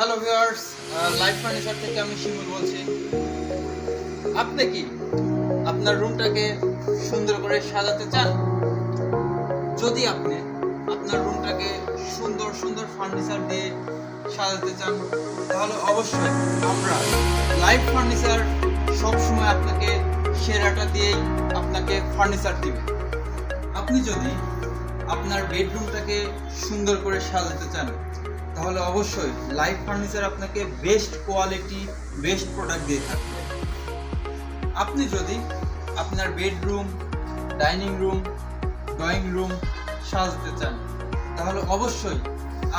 Hello viewers life furniture থেকে আমি শিমুল বলছি। আপনি কি আপনার রুমটাকে সুন্দর করে সাজাতে চান? যদি আপনি আপনার রুমটাকে সুন্দর সুন্দর ফার্নিচার দিয়ে সাজাতে চান, তাহলে অবশ্যই আমরা লাইফ ফার্নিচার সবসময় আপনাকে সেরাটা দিয়েই আপনাকে ফার্নিচার দিবে। আপনি যদি আপনার বেডরুমটাকে সুন্দর করে সাজাতে চান তাহলে অবশ্যই লাইফ ফার্নিচার আপনাকে বেস্ট কোয়ালিটি বেস্ট প্রোডাক্ট দিয়ে থাকবে। আপনি যদি আপনার bedroom dining room drawing room সাজতে চান, তাহলে অবশ্যই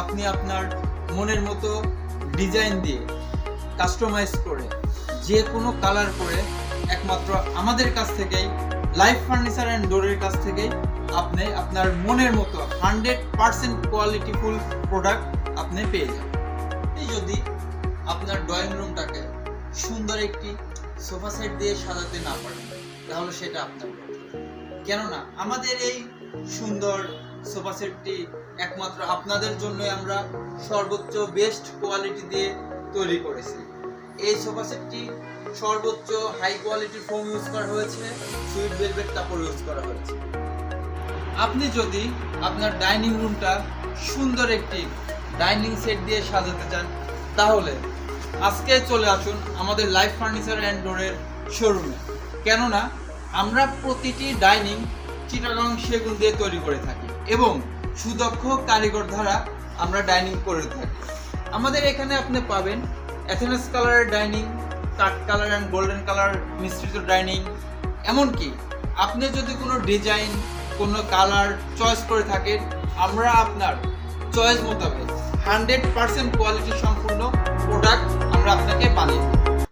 আপনি আপনার মনের মতো ডিজাইন দিয়ে কাস্টমাইজ করে, যে কোনো কালার করে, একমাত্র আমাদের কাছ থেকেই লাইফ ফার্নিচার অ্যান্ড ডোরের কাছ থেকেই আপনি আপনার মনের মতো হান্ড্রেড পার্সেন্ট কোয়ালিটিফুল প্রোডাক্ট আপনি পেয়ে যাবেন। আপনি যদি আপনার ড্রয়িং রুমটাকে সুন্দর একটি সোফা সেট দিয়ে সাজাতে না পারেন, তাহলে সেটা আপনার। কেননা, আমাদের এই সুন্দর সোফা সেটটি একমাত্র আপনাদের জন্য আমরা সর্বোচ্চ বেস্ট কোয়ালিটি দিয়ে তৈরি করেছি। এই সোফা সেটটি সর্বোচ্চ হাই কোয়ালিটির ফোম ইউজ করা হয়েছে সুইট ভেলভেট কাপড় ইউজ করা হয়েছে। আপনি যদি আপনার ডাইনিং রুমটা সুন্দর একটি ডাইনিং সেট দিয়ে সাজাতে চান, তাহলে আজকে চলে আসুন আমাদের লাইফ ফার্নিচার অ্যান্ড ডোরের শোরুমে। কেননা আমরা প্রতিটি ডাইনিং চিটাগাং সেগুন দিয়ে তৈরি করে থাকি এবং সুদক্ষ কারিগর দ্বারা আমরা ডাইনিং করে থাকি। আমাদের এখানে আপনি পাবেন অ্যাথেনাস কালারের dining cut colour and golden colour মিশ্রিত ডাইনিং। এমনকি আপনি যদি কোনো ডিজাইন, কোনো কালার চয়েস করে থাকেন, আমরা আপনার চয়েস মোতাবেক হান্ড্রেড পার্সেন্ট কোয়ালিটি সম্পূর্ণ প্রোডাক্ট আমরা আপনাকে বানিয়ে